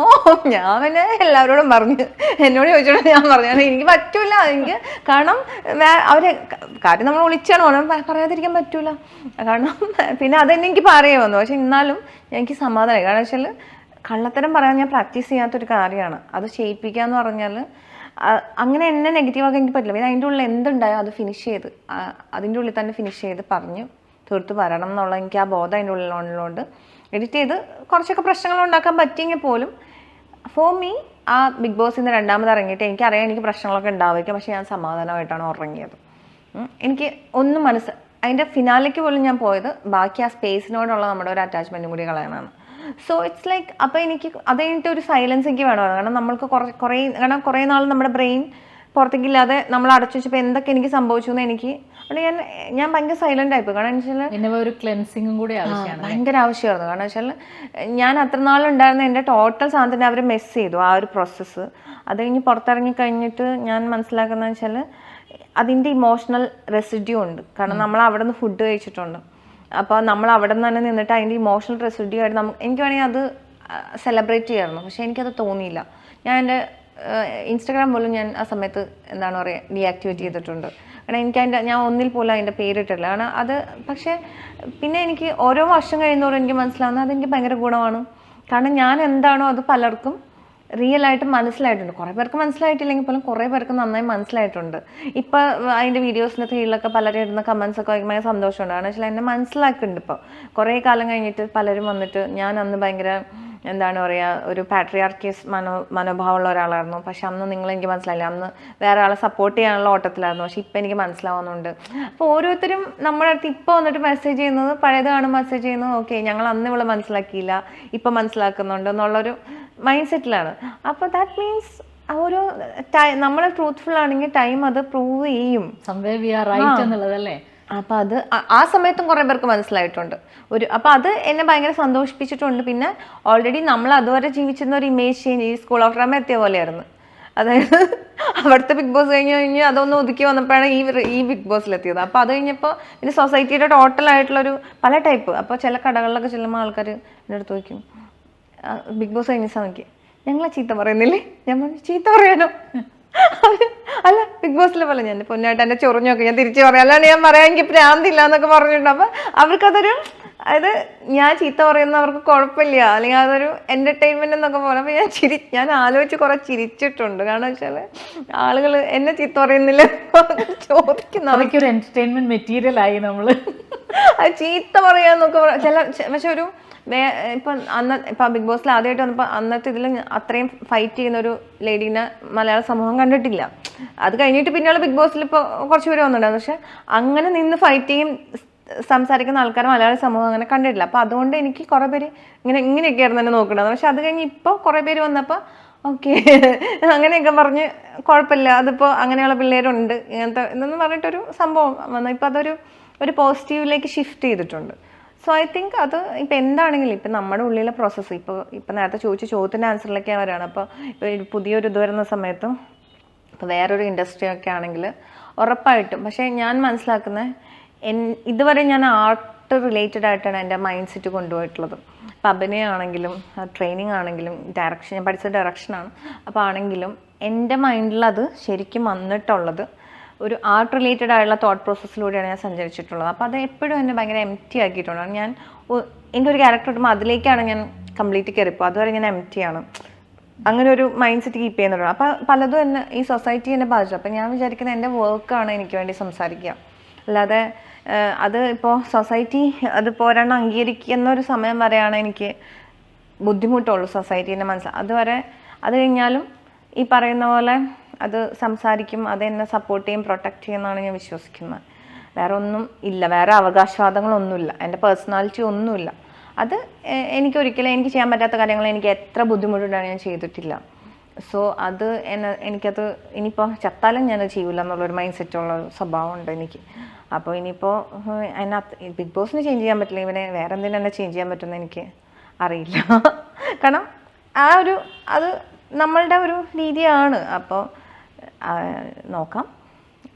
ഞാൻ പിന്നെ എല്ലാവരോടും പറഞ്ഞു. എന്നോട് ചോദിച്ചോണ്ട് ഞാൻ പറഞ്ഞു എനിക്ക് പറ്റൂല. എനിക്ക് കാരണം അവരെ കാര്യം നമ്മൾ വിളിച്ചാണ് ഓണം പറയാതിരിക്കാൻ പറ്റൂല. കാരണം പിന്നെ അതെന്നെ എനിക്ക് പറയേ വന്നു. പക്ഷെ എന്നാലും എനിക്ക് സമാധാനമായി കാരണം വെച്ചാൽ കള്ളത്തരം പറയാൻ ഞാൻ പ്രാക്ടീസ് ചെയ്യാത്തൊരു കാര്യമാണ്. അത് ചെയ്യിപ്പിക്കുക എന്ന് പറഞ്ഞാൽ അങ്ങനെ എന്നെ നെഗറ്റീവാക്കാൻ എനിക്ക് പറ്റില്ല. പിന്നെ അതിന്റെ ഉള്ളിൽ എന്തുണ്ടായോ അത് ഫിനിഷ് ചെയ്ത് അതിന്റെ ഉള്ളിൽ തന്നെ ഫിനിഷ് ചെയ്ത് പറഞ്ഞു തീർത്ത് വരണം എന്നുള്ള എനിക്ക് ആ ബോധം അതിന്റെ ഉള്ളിലുള്ളതുകൊണ്ട് എഡിറ്റ് ചെയ്ത് കുറച്ചൊക്കെ പ്രശ്നങ്ങൾ ഉണ്ടാക്കാൻ പറ്റിയെങ്കിൽ പോലും ഫോർ മീ ആ ബിഗ് ബോസിൽ നിന്ന് രണ്ടാമത് ഇറങ്ങിയിട്ട് എനിക്കറിയാം എനിക്ക് പ്രശ്നങ്ങളൊക്കെ ഉണ്ടാവുക പക്ഷേ ഞാൻ സമാധാനമായിട്ടാണ് ഉറങ്ങിയത്. എനിക്ക് ഒന്നും മനസ്സ് അതിന്റെ ഫിനാലേക്ക് പോലും ഞാൻ പോയത് ബാക്കി ആ സ്പേസിനോടുള്ള നമ്മുടെ ഒരു അറ്റാച്ച്മെന്റും കൂടി കളയാനാണ്. സോ ഇറ്റ്സ് ലൈക്ക് അപ്പോൾ എനിക്ക് അത് കഴിഞ്ഞിട്ട് ഒരു സൈലൻസ് എനിക്ക് വേണമായിരുന്നു കാരണം നമ്മൾക്ക് കുറേ കുറേ കാരണം കുറേ നാൾ നമ്മുടെ ബ്രെയിൻ പുറത്തേക്കില്ലാതെ നമ്മൾ അടച്ചു വെച്ചപ്പോൾ എന്തൊക്കെ എനിക്ക് സംഭവിച്ചു എന്ന് എനിക്ക് അവിടെ ഞാൻ ഞാൻ ഭയങ്കര സൈലന്റ് ആയിപ്പോയി. കാരണം വെച്ചാൽ ഒരു ക്ലെൻസിങ്ങും കൂടി ആവശ്യമാണ് ഭയങ്കര ആവശ്യമായിരുന്നു. കാരണം വെച്ചാൽ ഞാൻ അത്ര നാളുണ്ടായിരുന്ന എന്റെ ടോട്ടൽ സാധനത്തിന് അവർ മെസ് ചെയ്തു ആ ഒരു പ്രോസസ്സ് അത് കഴിഞ്ഞ് പുറത്തിറങ്ങി കഴിഞ്ഞിട്ട് ഞാൻ മനസ്സിലാക്കുന്നതെന്ന് വെച്ചാൽ അതിന്റെ ഇമോഷണൽ റെസിഡ്യൂ ഉണ്ട്. കാരണം നമ്മൾ അവിടെ നിന്ന് ഫുഡ് കഴിച്ചിട്ടുണ്ട്. അപ്പോൾ നമ്മൾ അവിടെ നിന്ന് തന്നെ നിന്നിട്ട് അതിന്റെ ഇമോഷണൽ റെസിഡ്യൂ ആയിട്ട് നമുക്ക് എനിക്ക് വേണമെങ്കിൽ അത് സെലിബ്രേറ്റ് ചെയ്യണം പക്ഷേ എനിക്കത് തോന്നിയില്ല. ഞാൻ എന്റെ ഇൻസ്റ്റാഗ്രാം പോലും ഞാൻ ആ സമയത്ത് എന്താണ് പറയുക ഡീആക്ടിവേറ്റ് ചെയ്തിട്ടുണ്ട്. കാരണം എനിക്ക് അതിന്റെ ഞാൻ ഒന്നിൽ പോലും അതിന്റെ പേരിട്ടില്ല കാരണം അത് പക്ഷേ പിന്നെ എനിക്ക് ഓരോ വർഷം കഴിയുന്നതോടെ എനിക്ക് മനസ്സിലാവുന്നത് അതെനിക്ക് ഭയങ്കര ഗുണമാണ്. കാരണം ഞാൻ എന്താണോ അത് പലർക്കും റിയൽ ആയിട്ട് മനസ്സിലായിട്ടുണ്ട്. കുറേ പേർക്ക് മനസ്സിലായിട്ടില്ലെങ്കിൽ പോലും കുറേ പേർക്ക് നന്നായി മനസ്സിലായിട്ടുണ്ട്. ഇപ്പോൾ അതിന്റെ വീഡിയോസിന്റെ കീഴിലൊക്കെ പലരും ഇടുന്ന കമൻസ് ഒക്കെ ഭയങ്കര സന്തോഷമുണ്ട്. കാരണം വെച്ചാൽ എന്നെ മനസ്സിലാക്കുന്നുണ്ട് ഇപ്പോൾ കുറേ കാലം കഴിഞ്ഞിട്ട് പലരും വന്നിട്ട് ഞാൻ അന്ന് ഭയങ്കര എന്താണ് പറയുക ഒരു പാട്രിയാർക്കിസ് മനോ മനോഭാവമുള്ള ഒരാളായിരുന്നു. പക്ഷെ അന്ന് നിങ്ങൾ എനിക്ക് മനസ്സിലായില്ല. അന്ന് വേറെ ആളെ സപ്പോർട്ട് ചെയ്യാനുള്ള ഓട്ടത്തിലായിരുന്നു. പക്ഷെ ഇപ്പം എനിക്ക് മനസ്സിലാവുന്നുണ്ട്. അപ്പോൾ ഓരോരുത്തരും നമ്മുടെ അടുത്ത് ഇപ്പോൾ വന്നിട്ട് മെസ്സേജ് ചെയ്യുന്നത് പഴയത് കാണും മെസ്സേജ് ചെയ്യുന്നത് ഓക്കെ ഞങ്ങൾ അന്ന് ഇവളെ മനസ്സിലാക്കിയില്ല ഇപ്പം മനസ്സിലാക്കുന്നുണ്ട് എന്നുള്ളൊരു മൈൻഡ് സെറ്റിലാണ് അപ്പോൾ ദാറ്റ് മീൻസ് ഒരു ടൈം നമ്മൾ ട്രൂത്ത്ഫുൾ ആണെങ്കിൽ ടൈം അത് പ്രൂവ് ചെയ്യും. എന്നുള്ളതല്ലേ? അപ്പം അത് ആ- സമയത്തും കുറെ പേർക്ക് മനസ്സിലായിട്ടുണ്ട്. ഒരു അപ്പൊ അത് എന്നെ ഭയങ്കര സന്തോഷിപ്പിച്ചിട്ടുണ്ട്. പിന്നെ ഓൾറെഡി നമ്മൾ അതുവരെ ജീവിച്ചിരുന്ന ഒരു ഇമേജ് ചേഞ്ച് ഈ സ്കൂൾ ഓഫ് ഡ്രാമ എത്തിയ പോലെയായിരുന്നു. അതായത് അവിടുത്തെ ബിഗ് ബോസ് കഴിഞ്ഞ് കഴിഞ്ഞ് അതൊന്ന് ഒതുക്കി വന്നപ്പോഴാണ് ഈ ഈ ബിഗ് ബോസിലെത്തിയത് അപ്പോൾ അത് കഴിഞ്ഞപ്പോൾ പിന്നെ സൊസൈറ്റിയുടെ ടോട്ടൽ ആയിട്ടുള്ളൊരു പല ടൈപ്പ് അപ്പോൾ ചില കടകളിലൊക്കെ ചെല്ലുമ്പോൾ ആൾക്കാർ എന്റെ അടുത്ത് ചോദിക്കും ബിഗ് ബോസ് കഴിഞ്ഞ നോക്കി ഞങ്ങളെ ചീത്ത പറയുന്നില്ലേ? ഞാൻ പറഞ്ഞു ചീത്ത പറയാനോ? അല്ല ബിഗ് ബോസിലെ പോലെ ഞാൻ പൊന്നായിട്ട് എന്നെ ചൊറിഞ്ഞൊക്കെ ഞാൻ തിരിച്ചു പറയാം. അല്ലാണ്ട് ഞാൻ പറയാൻ എനിക്ക് പ്രാന്തില്ല എന്നൊക്കെ പറഞ്ഞിട്ടുണ്ട്. അപ്പൊ അവർക്കതൊരു അതായത് ഞാൻ ചീത്ത പറയുന്നവർക്ക് കുഴപ്പമില്ല. അല്ലെങ്കിൽ അതൊരു എന്റർടൈൻമെന്റ് എന്നൊക്കെ പോലെ. അപ്പൊ ഞാൻ ചിരി ഞാൻ ആലോചിച്ച് കുറെ ചിരിച്ചിട്ടുണ്ട്. കാരണം വെച്ചാൽ ആളുകൾ എന്നെ ചീത്ത പറയുന്നില്ല ചോദിക്കുന്ന എന്റർടൈൻമെന്റ് മെറ്റീരിയൽ ആയി നമ്മൾ. അത് ചീത്ത പറയാന്നൊക്കെ പറ- ചില പക്ഷെ ഒരു വേ- ഇപ്പൊ അന്ന് ഇപ്പൊ ബിഗ് ബോസിൽ ആദ്യമായിട്ട് വന്നപ്പോൾ അന്നത്തെ ഇതിൽ അത്രയും ഫൈറ്റ് ചെയ്യുന്ന ഒരു ലേഡീനെ മലയാള സമൂഹം കണ്ടിട്ടില്ല. അത് കഴിഞ്ഞിട്ട് പിന്നെയുള്ള ബിഗ് ബോസിൽ ഇപ്പോൾ കുറച്ച് പേര് വന്നിട്ടുണ്ടായിരുന്നു. പക്ഷെ അങ്ങനെ നിന്ന് ഫൈറ്റ് ചെയ്യും സംസാരിക്കുന്ന ആൾക്കാർ മലയാള സമൂഹം അങ്ങനെ കണ്ടിട്ടില്ല. അപ്പോൾ അതുകൊണ്ട് എനിക്ക് കുറേ പേര് ഇങ്ങനെ ഇങ്ങനെയൊക്കെയായിരുന്നു തന്നെ നോക്കുന്നത് പക്ഷെ അത് കഴിഞ്ഞ് ഇപ്പോൾ കുറേ പേര് വന്നപ്പോൾ ഓക്കെ അങ്ങനെയൊക്കെ പറഞ്ഞ് കുഴപ്പമില്ല. അതിപ്പോൾ അങ്ങനെയുള്ള പിള്ളേരുണ്ട്. ഇങ്ങനത്തെ ഇതെന്ന് പറഞ്ഞിട്ടൊരു സംഭവം വന്നു. ഇപ്പോൾ അതൊരു ഒരു പോസിറ്റീവിലേക്ക് ഷിഫ്റ്റ് ചെയ്തിട്ടുണ്ട്. സോ ഐ തിങ്ക് അത് ഇപ്പം എന്താണെങ്കിലും ഇപ്പം നമ്മുടെ ഉള്ളിലെ പ്രോസസ്സ് ഇപ്പോൾ ഇപ്പം നേരത്തെ ചോദിച്ച ചോദ്യത്തിന്റെ ആൻസറിലേക്ക് വരികയാണ്. അപ്പോൾ ഇപ്പോൾ പുതിയൊരു ഇത് വരുന്ന സമയത്ത് ഇപ്പോൾ വേറൊരു ഇൻഡസ്ട്രി ഒക്കെ ആണെങ്കിൽ ഉറപ്പായിട്ടും പക്ഷേ ഞാൻ മനസ്സിലാക്കുന്നത് എൻ ഇതുവരെ ഞാൻ ആർട്ട് റിലേറ്റഡ് ആയിട്ടാണ് എന്റെ മൈൻഡ് സെറ്റ് കൊണ്ടുപോയിട്ടുള്ളത്. അപ്പോൾ അഭിനയമാണെങ്കിലും ട്രെയിനിങ് ആണെങ്കിലും ഡയറക്ഷൻ ഞാൻ പഠിച്ച ഡയറക്ഷനാണ് അപ്പോൾ ആണെങ്കിലും എന്റെ മൈൻഡിൽ അത് ശരിക്കും വന്നിട്ടുള്ളത് ഒരു ആർട്ട് റിലേറ്റഡ് ആയുള്ള തോട്ട് പ്രോസസ്സിലൂടെയാണ് ഞാൻ സഞ്ചരിച്ചിട്ടുള്ളത്. അപ്പോൾ അത് എപ്പോഴും എന്നെ ഭയങ്കര എം ടി ആക്കിയിട്ടുണ്ട്. ഞാൻ എന്റെ ഒരു ക്യാരക്ടർ കിട്ടുമ്പോൾ അതിലേക്കാണ് ഞാൻ കംപ്ലീറ്റ് കയറിപ്പോൾ അതുവരെ ഞാൻ എം ടി ആണ്. അങ്ങനെ ഒരു മൈൻഡ് സെറ്റ് കീപ്പ് ചെയ്യുന്നുള്ളൂ അപ്പോൾ പലതും എന്നെ ഈ സൊസൈറ്റി എന്നെ ബാധിച്ചു. അപ്പോൾ ഞാൻ വിചാരിക്കുന്നത് എന്റെ വർക്കാണ് എനിക്ക് വേണ്ടി സംസാരിക്കുക. അല്ലാതെ അത് ഇപ്പോൾ സൊസൈറ്റി അത് പോരാണ് അംഗീകരിക്കുന്ന ഒരു സമയം വരെയാണ് എനിക്ക് ബുദ്ധിമുട്ടുള്ളൂ സൊസൈറ്റീന്റെ മനസ്സിൽ അതുവരെ അത് കഴിഞ്ഞാലും ഈ പറയുന്ന പോലെ അത് സംസാരിക്കും അത് എന്നെ സപ്പോർട്ട് ചെയ്യും പ്രൊട്ടക്റ്റ് ചെയ്യുമെന്നാണ് ഞാൻ വിശ്വസിക്കുന്നത്. വേറെ ഒന്നും ഇല്ല. വേറെ അവകാശവാദങ്ങളൊന്നുമില്ല. എന്റെ പേഴ്സണാലിറ്റി ഒന്നുമില്ല. അത് എനിക്കൊരിക്കലും എനിക്ക് ചെയ്യാൻ പറ്റാത്ത കാര്യങ്ങൾ എനിക്ക് എത്ര ബുദ്ധിമുട്ടുണ്ടാണ് ഞാൻ ചെയ്തിട്ടില്ല. സോ അത് എന്നെ എനിക്കത് ഇനിയിപ്പോൾ ചത്താലും ഞാൻ ചെയ്യില്ല എന്നുള്ളൊരു മൈൻഡ് സെറ്റുള്ള സ്വഭാവമുണ്ട് എനിക്ക്. അപ്പോൾ ഇനിയിപ്പോൾ അതിനകത്ത് ബിഗ് ബോസിന് ചേഞ്ച് ചെയ്യാൻ പറ്റില്ല. ഇവനെ വേറെ എന്തിനും എന്നെ ചേഞ്ച് ചെയ്യാൻ പറ്റുമെന്ന് എനിക്ക് അറിയില്ല. കാരണം ആ ഒരു അത് നമ്മളുടെ ഒരു രീതിയാണ്. അപ്പോൾ നോക്കാം.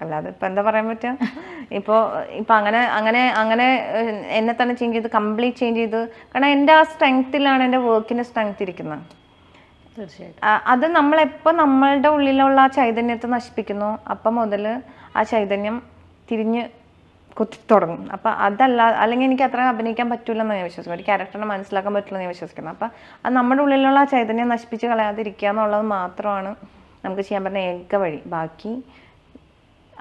അല്ലാതെ ഇപ്പം എന്താ പറയാൻ പറ്റുക ഇപ്പോൾ ഇപ്പം അങ്ങനെ അങ്ങനെ അങ്ങനെ എന്നെ തന്നെ ചേഞ്ച് ചെയ്ത് കംപ്ലീറ്റ് ചേഞ്ച് ചെയ്ത് കാരണം എന്റെ ആ സ്ട്രെങ്ത്തിലാണ് എന്റെ വർക്കിന്റെ സ്ട്രെങ്ത് ഇരിക്കുന്നത്. തീർച്ചയായിട്ടും. അത് നമ്മളെപ്പോൾ നമ്മളുടെ ഉള്ളിലുള്ള ആ ചൈതന്യത്തെ നശിപ്പിക്കുന്നു. അപ്പം മുതൽ ആ ചൈതന്യം തിരിഞ്ഞ് കുത്തി തുടങ്ങും. അപ്പം അതല്ല അല്ലെങ്കിൽ എനിക്ക് അത്ര അഭിനയിക്കാൻ പറ്റില്ലെന്ന് ഞാൻ വിശ്വസിക്കുന്നു ഒരു ക്യാരക്ടറിനെ മനസ്സിലാക്കാൻ പറ്റില്ലെന്ന് ഞാൻ വിശ്വസിക്കുന്നു അപ്പം അത് നമ്മുടെ ഉള്ളിലുള്ള ആ ചൈതന്യം നശിപ്പിച്ച് കളയാതിരിക്കുക എന്നുള്ളത് മാത്രമാണ് നമുക്ക് ചെയ്യാൻ പറ്റുന്ന ഏക വഴി. ബാക്കി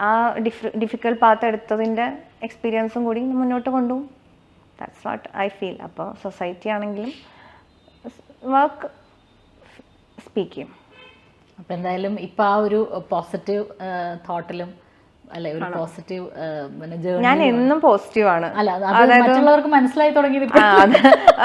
ആ ഡിഫ് ഡിഫിക്കൽട്ട് പാത്ത് എടുത്തതിന്റെ എക്സ്പീരിയൻസും കൂടി മുന്നോട്ട് കൊണ്ടുപോകും. ദാറ്റ്സ് വാട്ട് ഐ ഫീൽ അപ്പോൾ സൊസൈറ്റി ആണെങ്കിലും വർക്ക് സ്പീക്ക് ചെയ്യും. അപ്പോൾ എന്തായാലും ഇപ്പോൾ ആ ഒരു പോസിറ്റീവ് തോട്ടിലും അല്ലെ ഒരു പോസിറ്റീവ് ഞാൻ എന്നും പോസിറ്റീവ് ആണ്. മറ്റുള്ളവർക്ക് മനസ്സിലായി തുടങ്ങിയത്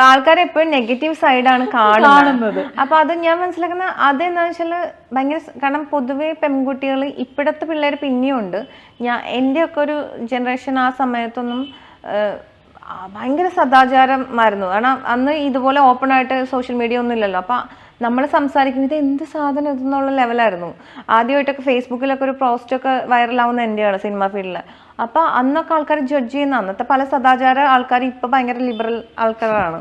ആൾക്കാർ എപ്പോഴും നെഗറ്റീവ് സൈഡാണ് കാണുന്നത്. അപ്പൊ അത് ഞാൻ മനസ്സിലാക്കുന്ന അതെന്താ വെച്ചാൽ ഭയങ്കര കാരണം പൊതുവേ പെൺകുട്ടികൾ ഇപ്പോഴത്തെ പിള്ളേർ പിന്നെയും ഉണ്ട്. ഞാൻ എന്റെ ഒക്കെ ഒരു ജനറേഷൻ ആ സമയത്തൊന്നും ഭയങ്കര സദാചാരം ഭയങ്കര സദാചാരമായിരുന്നു. കാരണം അന്ന് ഇതുപോലെ ഓപ്പൺ ആയിട്ട് സോഷ്യൽ മീഡിയ ഒന്നും ഇല്ലല്ലോ. അപ്പൊ നമ്മൾ സംസാരിക്കുന്നത് എന്ത് സാധനം ഇതെന്നുള്ള ലെവലായിരുന്നു ആദ്യമായിട്ടൊക്കെ ഫേസ്ബുക്കിലൊക്കെ ഒരു പോസ്റ്റൊക്കെ വൈറലാവുന്ന എന്റെയാണ് സിനിമ ഫീൽഡിൽ അപ്പോൾ അന്നൊക്കെ ആൾക്കാർ ജഡ്ജ് ചെയ്യുന്ന അന്നത്തെ പല സദാചാര ആൾക്കാർ ഇപ്പോൾ ഭയങ്കര ലിബറൽ ആൾക്കാരാണ്.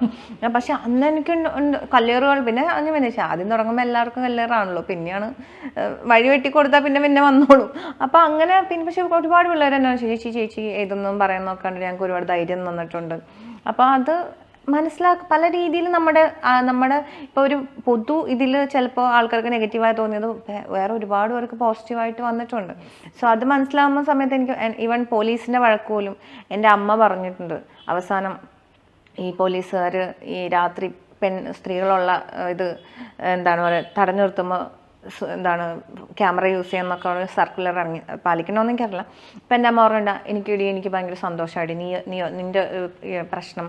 പക്ഷെ അന്ന് എനിക്ക് ഉണ്ട്- ഉണ്ട് കല്ലേറുകൾ പിന്നെ അങ്ങനെ പിന്നെ ആദ്യം തുടങ്ങുമ്പോൾ എല്ലാവർക്കും കല്ലേറാണല്ലോ. പിന്നെയാണ് വഴി വെട്ടി കൊടുത്താൽ പിന്നെ പിന്നെ വന്നോളും. അപ്പോൾ അങ്ങനെ പിന്നെ പക്ഷെ ഒരുപാട് പിള്ളേർ എന്നാണ് ചേച്ചി ചേച്ചി ഇതൊന്നും പറയാൻ നോക്കാണ്ട് ഞങ്ങൾക്ക് ഒരുപാട് ധൈര്യം തന്നിട്ടുണ്ട്. അപ്പോൾ അത് മനസ്സിലാക്ക പല രീതിയിൽ നമ്മുടെ നമ്മുടെ ഇപ്പോൾ ഒരു പൊതു ഇതിൽ ചിലപ്പോൾ ആൾക്കാർക്ക് നെഗറ്റീവായി തോന്നിയത് വേറെ ഒരുപാട് പേർക്ക് പോസിറ്റീവായിട്ട് വന്നിട്ടുണ്ട്. സോ അത് മനസ്സിലാവുന്ന സമയത്ത് എനിക്ക് ഈവൻ പോലീസിന്റെ വഴക്ക് പോലും എന്റെ അമ്മ പറഞ്ഞിട്ടുണ്ട്. അവസാനം ഈ പോലീസുകാർ ഈ രാത്രി പെൺ സ്ത്രീകളുള്ള ഇത് എന്താണ് പറയുക തടഞ്ഞു നിർത്തുമ്പോൾ എന്താണ് ക്യാമറ യൂസ് ചെയ്യുന്നൊക്കെ ഒരു സർക്കുലർ ഇറങ്ങി പാലിക്കണമെന്ന് എനിക്കറിയില്ല. അപ്പം എന്റെ അമ്മ പറഞ്ഞിട്ട് എനിക്കിടി എനിക്ക് ഭയങ്കര സന്തോഷമായിട്ട് നീ നീ നിന്റെ പ്രശ്നം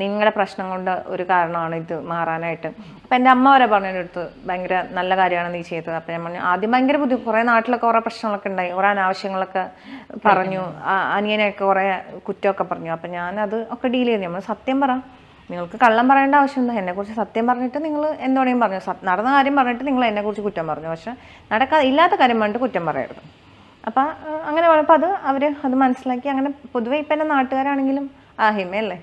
നിങ്ങളുടെ പ്രശ്നം കൊണ്ട് ഒരു കാരണമാണ് ഇത് മാറാനായിട്ട്. അപ്പം എന്റെ അമ്മ വരെ പറഞ്ഞു എന്റെ അടുത്ത് ഭയങ്കര നല്ല കാര്യമാണ് നീ ചെയ്തത്. അപ്പം ഞാൻ പറഞ്ഞു ആദ്യം ഭയങ്കര ബുദ്ധി കുറേ നാട്ടിലൊക്കെ കുറേ പ്രശ്നങ്ങളൊക്കെ ഉണ്ടായി. കുറേ അനാവശ്യങ്ങളൊക്കെ പറഞ്ഞു അനിയനെയൊക്കെ കുറേ കുറ്റമൊക്കെ പറഞ്ഞു. അപ്പം ഞാനത് ഒക്കെ ഡീൽ ചെയ്തു. നമ്മൾ സത്യം പറ നിങ്ങൾക്ക് കള്ളം പറയേണ്ട ആവശ്യമില്ല എന്നെക്കുറിച്ച് സത്യം പറഞ്ഞിട്ട് നിങ്ങൾ എന്തോടെയും പറഞ്ഞു. നടന്ന കാര്യം പറഞ്ഞിട്ട് നിങ്ങൾ എന്നെക്കുറിച്ച് കുറ്റം പറഞ്ഞു. പക്ഷെ നടക്കാ ഇല്ലാത്ത കാര്യം പറഞ്ഞിട്ട് കുറ്റം പറയരുത്. അപ്പം അങ്ങനെ പറഞ്ഞപ്പോൾ അത് അവർ അത് മനസ്സിലാക്കി. അങ്ങനെ പൊതുവേ ഇപ്പം എന്റെ നാട്ടുകാരാണെങ്കിലും ആ ഹിമയല്ലേ?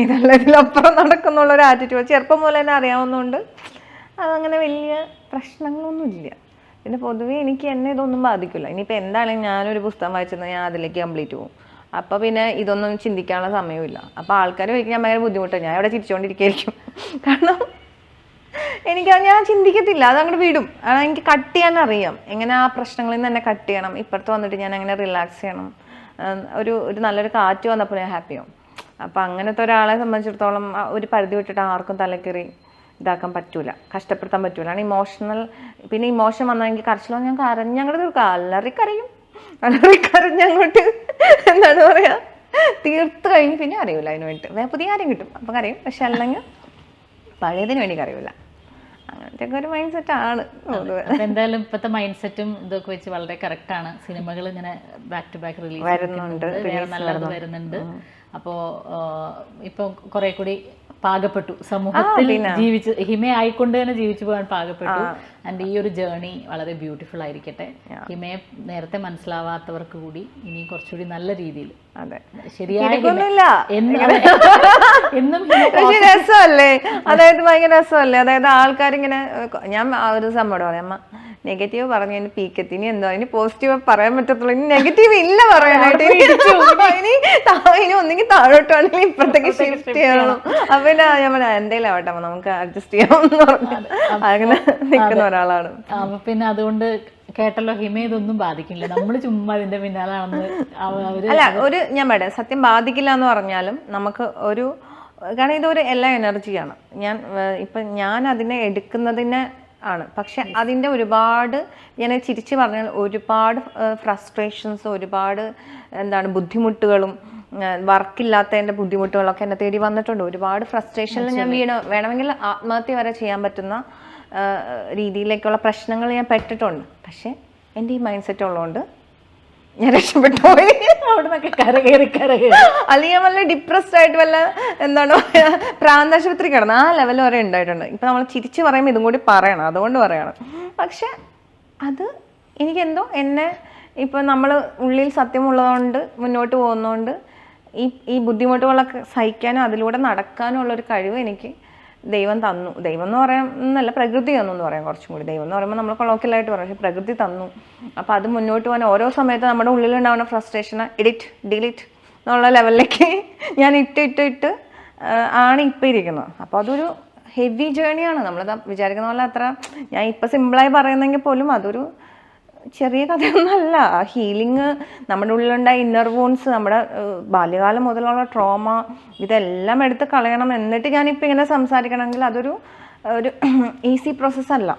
ഇതല്ല ഇതിലപ്പുറം നടക്കുന്നുള്ളൊരു ആറ്റിറ്റ്യൂഡ് ചെറുപ്പം മുതൽ തന്നെ അറിയാവുന്നതുകൊണ്ട് അതങ്ങനെ വലിയ പ്രശ്നങ്ങളൊന്നുമില്ല. പിന്നെ പൊതുവേ എനിക്ക് എന്നെ ഇതൊന്നും ബാധിക്കില്ല ഇനിയിപ്പോൾ എന്താണെങ്കിലും ഞാനൊരു പുസ്തകം വായിച്ചെന്നാൽ ഞാൻ അതിലേക്ക് കംപ്ലീറ്റ് പോകും. അപ്പോൾ പിന്നെ ഇതൊന്നും ചിന്തിക്കാനുള്ള സമയമില്ല അപ്പോൾ ആൾക്കാർ ചോദിക്കും ഞാൻ ഭയങ്കര ബുദ്ധിമുട്ടാണ് ഞാൻ ഇവിടെ ചിരിച്ചുകൊണ്ടിരിക്കുകയായിരിക്കും കാരണം എനിക്ക് ഞാൻ ചിന്തിക്കത്തില്ല. അത് അങ്ങോട്ട് വിടും. അത് എനിക്ക് കട്ട് ചെയ്യാൻ അറിയാം. എങ്ങനെ ആ പ്രശ്നങ്ങളിൽ നിന്ന് തന്നെ കട്ട് ചെയ്യണം? ഇപ്പുറത്ത് വന്നിട്ട് ഞാൻ അങ്ങനെ റിലാക്സ് ചെയ്യണം. ഒരു ഒരു നല്ലൊരു കാറ്റ് വന്നപ്പോൾ ഞാൻ ഹാപ്പിയാവും അപ്പം അങ്ങനത്തെ ഒരാളെ സംബന്ധിച്ചിടത്തോളം ഒരു പരിധി വിട്ടിട്ട് ആർക്കും തലക്കേറി ഇതാക്കാൻ പറ്റൂല. കഷ്ടപ്പെടുത്താൻ പറ്റൂല. ആണ് ഇമോഷണൽ പിന്നെ ഇമോഷൻ വന്നാൽ എനിക്ക് കരച്ചിലോ ഞാൻ കരഞ്ഞ് അങ്ങോട്ട് തീർക്കാം. അല്ലറി കരയും. അല്ലറി കരഞ്ഞങ്ങോട്ട് എന്താണ് പറയുക തീർത്ത് കഴിഞ്ഞ് പിന്നെ അറിയില്ല അതിന് വേണ്ടിയിട്ട് വേറെ പുതിയ കാര്യം കിട്ടും. അപ്പം കറിയും പക്ഷെ അല്ലെങ്കിൽ പഴയതിന് വേണ്ടി കറിയില്ല അങ്ങനത്തെയൊക്കെ ഒരു മൈൻഡ് സെറ്റ് ആണ്. എന്തായാലും ഇപ്പോഴത്തെ മൈൻഡ് സെറ്റും ഇതൊക്കെ വെച്ച് വളരെ കറക്റ്റ് ആണ്. സിനിമകൾ ഇങ്ങനെ ബാക്ക് ടു ബാക്ക് റിലീസ് വരുന്നുണ്ട്, വേറെ നല്ലത് വരുന്നുണ്ട്. അപ്പോ ഇപ്പൊ കുറെ കൂടി പാകപ്പെട്ടു. സമൂഹത്തിൽ ജീവിച്ച് ഹിമയായിക്കൊണ്ട് തന്നെ ജീവിച്ചു പോകാൻ പാകപ്പെട്ടു. ആൻഡ് ഈ ഒരു ജേർണി വളരെ ബ്യൂട്ടിഫുൾ ആയിരിക്കട്ടെ. ഹിമയെ നേരത്തെ മനസ്സിലാവാത്തവർക്ക് കൂടി ഇനി കുറച്ചുകൂടി നല്ല രീതിയിൽ. രസമല്ലേ? അതായത് ഭയങ്കര രസമല്ലേ? അതായത് ആൾക്കാരിങ്ങനെ ഞാൻ ആ ഒരു സംഭവം പറയാം. അമ്മ നെഗറ്റീവ് പറഞ്ഞു ഇനി പീക്കത്തി ഇനി എന്തോ ഇനി പോസിറ്റീവ് പറയാൻ പറ്റത്തുള്ളൂ. ഇനി നെഗറ്റീവ് ഇല്ല പറയാനായിട്ട്. ഇനി ഇനി ഒന്നെങ്കിൽ താഴോട്ടാണെങ്കിൽ ഇപ്പുറത്തേക്ക് ഷിഫ്റ്റ് ചെയ്യണം. അപ്പൊ ഞാൻ പറയാം എന്തെങ്കിലും ആവട്ടെ നമുക്ക് അഡ്ജസ്റ്റ് ചെയ്യാമെന്ന് പറഞ്ഞു. അങ്ങനെ നിൽക്കുന്ന ഒരാളാണ്. അപ്പൊ പിന്നെ അതുകൊണ്ട് കേട്ടല്ലോ ഹിമ ഇതൊന്നും ബാധിക്കില്ല. നമ്മൾ ചുമ്മാ അതിന്റെ പിന്നാലാണെന്ന് അല്ല ഒരു ഞാൻ പറയാം സത്യം ബാധിക്കില്ല എന്ന് പറഞ്ഞാലും നമുക്ക് ഒരു കാരണം ഇതൊരു എല്ലാ എനർജിയാണ് ഞാൻ ഇപ്പം ഞാൻ അതിനെ എടുക്കുന്നതിനെ ആണ്. പക്ഷെ അതിന്റെ ഒരുപാട് ഞാൻ ചിരിച്ച് പറഞ്ഞാൽ ഒരുപാട് ഫ്രസ്ട്രേഷൻസ് ഒരുപാട് എന്താണ് ബുദ്ധിമുട്ടുകളും വർക്കില്ലാത്തതിന്റെ ബുദ്ധിമുട്ടുകളൊക്കെ എന്നെ തേടി വന്നിട്ടുണ്ട്. ഒരുപാട് ഫ്രസ്ട്രേഷനിൽ ഞാൻ വീണ് വേണമെങ്കിൽ ആത്മഹത്യ വരെ ചെയ്യാൻ പറ്റുന്ന രീതിയിലേക്കുള്ള പ്രശ്നങ്ങൾ ഞാൻ പെട്ടിട്ടുണ്ട്. പക്ഷേ എന്റെ ഈ മൈൻഡ് സെറ്റ് ഉള്ളതുകൊണ്ട് ഞാൻ രക്ഷപ്പെട്ടു പോയി അവിടെ നിന്നൊക്കെ കരകയറി കരകയറി. അല്ലെങ്കിൽ ഞാൻ വല്ല ഡിപ്രസ്ഡ് ആയിട്ട് വല്ല എന്താണ് പ്രാന്താശുപത്രി കിടന്ന് ആ ലെവൽ വരെ ഉണ്ടായിട്ടുണ്ട്. ഇപ്പം നമ്മൾ ചിരിച്ച് പറയുമ്പോൾ ഇതും കൂടി പറയണം. അതുകൊണ്ട് പറയണം. പക്ഷെ അത് എനിക്കെന്തോ എന്നെ ഇപ്പം നമ്മൾ ഉള്ളിൽ സത്യമുള്ളതുകൊണ്ട് മുന്നോട്ട് പോകുന്നതുകൊണ്ട് ഈ ഈ ബുദ്ധിമുട്ടുകളൊക്കെ സഹിക്കാനും അതിലൂടെ നടക്കാനും ഉള്ളൊരു കഴിവ് എനിക്ക് ദൈവം തന്നു. ദൈവം എന്ന് എന്നല്ല പ്രകൃതി തന്നു എന്ന് പറയാം കുറച്ചും കൂടി. ദൈവം എന്ന് പറയുമ്പോൾ നമ്മൾ കൊളോക്കലായിട്ട് പറയും പക്ഷേ പ്രകൃതി തന്നു. അപ്പോൾ അത് മുന്നോട്ട് പോകാൻ ഓരോ സമയത്ത് നമ്മുടെ ഉള്ളിലുണ്ടാവുന്ന ഫ്രസ്ട്രേഷൻ എഡിറ്റ് ഡിലീറ്റ് എന്നുള്ള ലെവലിലേക്ക് ഞാൻ ഇട്ട് ഇട്ട് ഇട്ട് ആണ് ഇപ്പം ഇരിക്കുന്നത്. അപ്പോൾ അതൊരു ഹെവി ജേണിയാണ് നമ്മൾ വിചാരിക്കുന്ന പോലെ അത്ര ഞാൻ ഇപ്പം സിമ്പിളായി പറയുന്നെങ്കിൽ പോലും അതൊരു ചെറിയ കഥയൊന്നുമല്ല ആ ഹീലിംഗ് നമ്മുടെ ഉള്ളിലുണ്ടായ ഇന്നർ വോൺസ് നമ്മുടെ ബാല്യകാലം മുതലുള്ള ട്രോമ ഇതെല്ലാം എടുത്ത് കളയണം എന്നിട്ട് ഞാനിപ്പോൾ ഇങ്ങനെ സംസാരിക്കണമെങ്കിൽ അതൊരു ഒരു ഈസി പ്രോസസ്സല്ല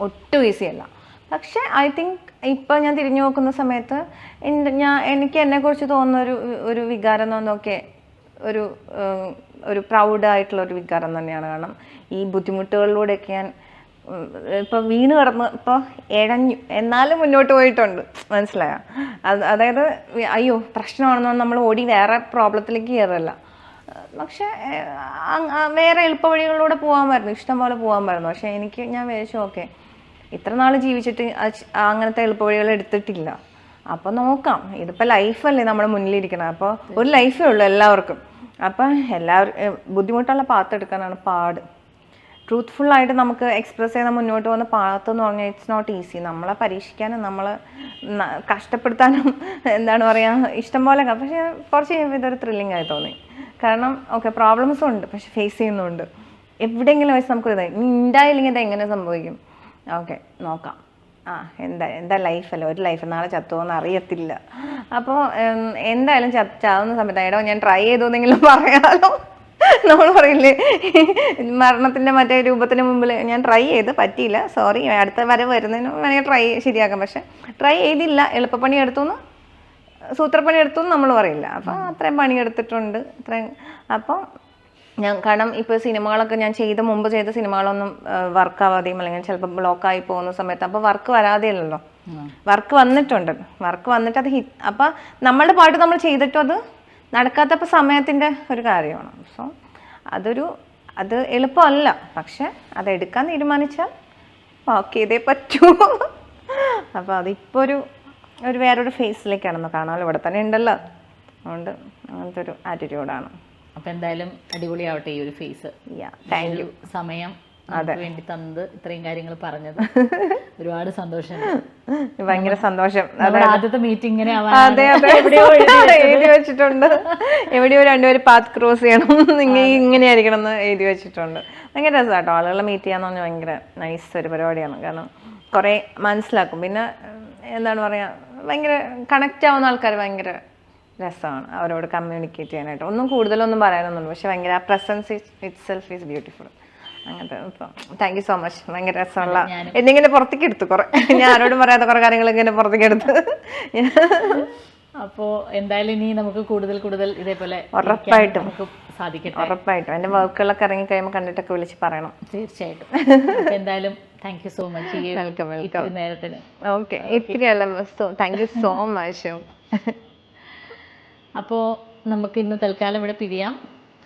ഒട്ടും ഈസി അല്ല. പക്ഷേ ഐ തിങ്ക് ഇപ്പം ഞാൻ തിരിഞ്ഞു നോക്കുന്ന സമയത്ത് ഞാൻ എനിക്ക് എന്നെക്കുറിച്ച് തോന്നുന്ന ഒരു ഒരു വികാരം പറഞ്ഞൊക്കെ ഒരു ഒരു പ്രൗഡായിട്ടുള്ള ഒരു വികാരം തന്നെയാണ്. കാരണം ഈ ബുദ്ധിമുട്ടുകളിലൂടെയൊക്കെ ഞാൻ ഉം, ഇപ്പൊ വീണ് കിടന്ന് ഇപ്പൊ ഇഴഞ്ഞു എന്നാലും മുന്നോട്ട് പോയിട്ടുണ്ട്. മനസ്സിലായ? അത് അതായത് അയ്യോ പ്രശ്നമാണെന്ന് നമ്മൾ ഓടി വേറെ പ്രോബ്ലത്തിലേക്ക് കയറല്ല. പക്ഷെ വേറെ എളുപ്പ വഴികളിലൂടെ പോകാമായിരുന്നു. ഇഷ്ടം പോലെ പോകാമായിരുന്നു. പക്ഷെ എനിക്ക് ഞാൻ വിചാരിച്ചു ഓക്കെ ഇത്ര നാൾ ജീവിച്ചിട്ട് അങ്ങനത്തെ എളുപ്പ വഴികൾ എടുത്തിട്ടില്ല. അപ്പോൾ നോക്കാം. ഇതിപ്പോൾ ലൈഫല്ലേ നമ്മുടെ മുന്നിലിരിക്കണം. അപ്പോൾ ഒരു ലൈഫേ ഉള്ളൂ എല്ലാവർക്കും. അപ്പം എല്ലാവർക്കും ബുദ്ധിമുട്ടുള്ള പാത്രം എടുക്കാനാണ് പാട്. ട്രൂത്ത്ഫുൾ ആയിട്ട് നമുക്ക് എക്സ്പ്രസ് ചെയ്ത് മുന്നോട്ട് പോകുന്ന പാത്ത് പറഞ്ഞാൽ ഇറ്റ്സ് നോട്ട് ഈസി നമ്മളെ പരീക്ഷിക്കാനും നമ്മളെ കഷ്ടപ്പെടുത്താനും എന്താണ് പറയുക ഇഷ്ടം പോലെ പക്ഷേ കുറച്ച് കഴിയുമ്പോൾ ഇതൊരു ത്രില്ലിംഗ് ആയി തോന്നി. കാരണം ഓക്കെ പ്രോബ്ലംസും ഉണ്ട് പക്ഷെ ഫേസ് ചെയ്യുന്നുണ്ട്. എവിടെയെങ്കിലും വെച്ച് നമുക്ക് ഇത് ഉണ്ടായില്ലെങ്കിൽ ഇത് എങ്ങനെ സംഭവിക്കും? ഓക്കെ നോക്കാം. ആ എന്താ എന്താ ലൈഫല്ല ഒരു ലൈഫ് നാളെ ചത്തുവോന്ന് അറിയത്തില്ല. അപ്പോൾ എന്തായാലും ചത്ത് ചാവുന്ന സമയത്ത് എടോ ഞാൻ ട്രൈ ചെയ്തു എന്നെങ്കിലും പറയാലോ. നമ്മൾ പറയില്ലേ? മരണത്തിന്റെ മറ്റേ രൂപത്തിന് മുമ്പിൽ ഞാൻ ട്രൈ ചെയ്ത് പറ്റിയില്ല. സോറി അടുത്ത വരെ വരുന്നതിന് വേണമെങ്കിൽ ട്രൈ ശരിയാക്കാം. പക്ഷെ ട്രൈ ചെയ്തില്ല. എളുപ്പപ്പണി എടുത്തു എന്ന് സൂത്രപ്പണി എടുത്തു എന്ന് നമ്മൾ പറയില്ല. അപ്പം അത്രയും പണി എടുത്തിട്ടുണ്ട്. അത്രയും അപ്പം ഞാൻ കാരണം ഇപ്പോൾ സിനിമകളൊക്കെ ഞാൻ ചെയ്ത മുമ്പ് ചെയ്ത സിനിമകളൊന്നും വർക്ക് ആവാതെയും അല്ലെങ്കിൽ ചിലപ്പോൾ ബ്ലോക്കായി പോകുന്ന സമയത്ത് അപ്പോൾ വർക്ക് വരാതെയല്ലോ വർക്ക് വന്നിട്ടുണ്ട്. വർക്ക് വന്നിട്ട് അത് ഹിറ്റ് അപ്പം നമ്മളുടെ പാട്ട് നമ്മൾ ചെയ്തിട്ടും അത് നടക്കാത്തപ്പോൾ സമയത്തിന്റെ ഒരു കാര്യമാണ്. സോ അതൊരു അത് എളുപ്പമല്ല. പക്ഷെ അതെടുക്കാൻ തീരുമാനിച്ചാൽ വാക്ക് ചെയ്തേ പറ്റൂ. അപ്പോൾ അതിപ്പോൾ ഒരു ഒരു വേറൊരു ഫേസിലേക്കാണെന്ന് കാണാമല്ലോ ഇവിടെ തന്നെ ഉണ്ടല്ലോ. അതുകൊണ്ട് അങ്ങനത്തെ ഒരു ആറ്റിറ്റ്യൂഡാണ് അപ്പോൾ എന്തായാലും അടിപൊളിയാവട്ടെ ഈ ഒരു ഫേസ്. യാ താങ്ക് യു സമയം നമുക്ക് വേണ്ടി തന്നത് ഇത്രയും കാര്യങ്ങൾ പറഞ്ഞത്. ഒരുപാട് സന്തോഷം. ഭയങ്കര സന്തോഷം. ആദ്യത്തെ മീറ്റിംഗ് ഇങ്ങനെ അതെ അതെ. എഴുതി വെച്ചിട്ടുണ്ട്. എവിടെയോ രണ്ടുപേരും പാത്ത് ക്രോസ് ചെയ്യണം. ഇങ്ങനെ ഇങ്ങനെയായിരിക്കണം എന്ന് എഴുതി വെച്ചിട്ടുണ്ട്. ഭയങ്കര രസമാട്ടോ. ആളുകളെ മീറ്റ് ചെയ്യാന്ന് പറഞ്ഞാൽ ഭയങ്കര നൈസ് ഒരു പരിപാടിയാണ്. കാരണം കുറേ മനസ്സിലാക്കും. പിന്നെ എന്താണ് പറയുക ഭയങ്കര കണക്ട് ആവുന്ന ആൾക്കാർ ഭയങ്കര രസമാണ്. അവരോട് കമ്മ്യൂണിക്കേറ്റ് ചെയ്യാനായിട്ട്. ഒന്നും കൂടുതലൊന്നും പറയാനൊന്നുമില്ല. പക്ഷെ ഭയങ്കര ആ presence itself is beautiful അങ്ങനത്തെ ഇപ്പം താങ്ക് യു സോ മച്ച് ഭയങ്കര രസമുള്ള എന്നിങ്ങനെ പുറത്തേക്ക് എടുത്തു കുറെ. ഞാൻ ആരോടും പറയാത്ത കുറെ കാര്യങ്ങൾ ഇങ്ങനെ പുറത്തേക്ക് എടുത്ത്. അപ്പോ എന്തായാലും ഇനി നമുക്ക് കൂടുതൽ കൂടുതൽ ഇതേപോലെ ഉറപ്പായിട്ടും. നമുക്ക് സാധിക്കട്ടെ. ഉറപ്പായിട്ടും. എന്റെ വർക്കുകളൊക്കെ ഇറങ്ങി കഴിയുമ്പോൾ കണ്ടിട്ടൊക്കെ വിളിച്ച് പറയണം. തീർച്ചയായിട്ടും. എന്തായാലും thank you so much welcome welcome നേരത്തിന്. Okay ഇത്രയല്ല so thank you so much അപ്പോൾ നമുക്ക് ഇന്ന് തൽക്കാലം ഇവിടെ പിരിയാം.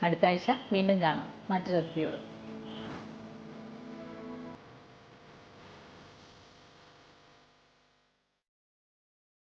അടുത്ത ആഴ്ച വീണ്ടും കാണാം. മറ്റൊരു വ്യക്തിയോട്